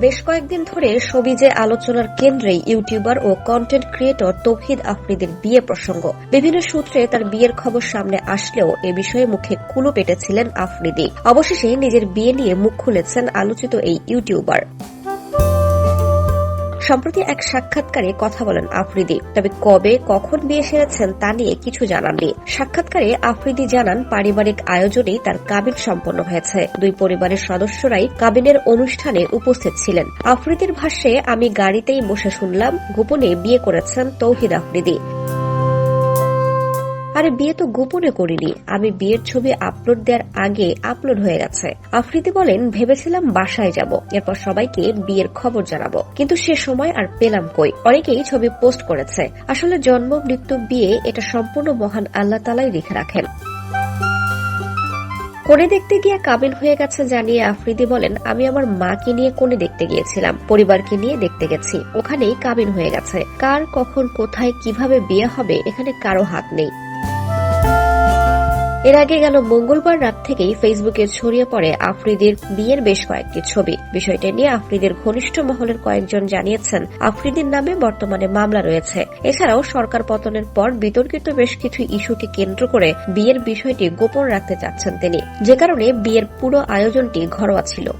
বেশ কয়েকদিন ধরে সবিজে আলোচনার কেন্দ্রে ইউটিউবার ও কন্টেন্ট ক্রিয়েটর তৌহিদ আফ্রিদের বিয়ে প্রসঙ্গ। বিভিন্ন সূত্রে তার বিয়ের খবর সামনে আসলেও এ বিষয়ে মুখে কুলো পেটেছিলেন আফ্রিদি। অবশেষে নিজের বিয়ে নিয়ে মুখ খুলেছেন আলোচিত এই ইউটিউবার। সম্প্রতি এক সাক্ষাৎকারে কথা বলেন আফ্রিদি। তবে কবে, কখন বিয়ে সেরেছেন তা নিয়ে কিছু জানাননি সাক্ষাৎকারে আফ্রিদি জানান, পারিবারিক আয়োজনে তার কাবিন সম্পন্ন হয়েছে। দুই পরিবারের সদস্যরাই কাবিনের অনুষ্ঠানে উপস্থিত ছিলেন। আফ্রিদির ভাষ্যে, আমি গাড়িতেই বসে শুনলাম, গোপনে বিয়ে করেছেন তৌহিদ আফ্রিদি। আরে বিয়ে তো গোপনে করিনি। আমি বিয়ের ছবি আপলোড দেওয়ার আগে আপলোড হয়ে গেছে। আফ্রিদি বলেন, ভেবেছিলাম বাসায় যাব। এরপর সবাইকে বিয়ের খবর জানাব। কিন্তু সে সময় আর পেলাম কই? অনেকেই ছবি পোস্ট করেছে। আসলে জন্ম, মৃত্যু, বিয়ে, এটা সম্পূর্ণ মহান আল্লাহ তালাই লিখে রাখেন। কোণে দেখতে গিয়ে কাবিন হয়ে গেছে জানিয়ে আফ্রিদি বলেন, আমি আমার মাকে নিয়ে কোণে দেখতে গিয়েছিলাম। পরিবারকে নিয়ে দেখতে গেছি। ওখানেই কাবিন হয়ে গেছে। কার, কখন, কোথায়, কীভাবে বিয়ে হবে, এখানে কারও হাত নেই। এর আগে গেল মঙ্গলবার রাত থেকেই ফেসবুকে ছড়িয়ে পড়ে আফ্রিদির বিয়ের বেশ কয়েকটি ছবি। বিষয়টি নিয়ে আফ্রিদির ঘনিষ্ঠ মহলের কয়েকজন জানিয়েছেন, আফ্রিদির নামে বর্তমানে মামলা রয়েছে। এছাড়াও সরকার পতনের পর বিতর্কিত বেশ কিছু ইস্যুকে কেন্দ্র করে বিয়ের বিষয়টি গোপন রাখতে চাচ্ছেন তিনি। যে কারণে বিয়ের পুরো আয়োজনটি ঘরোয়া ছিল।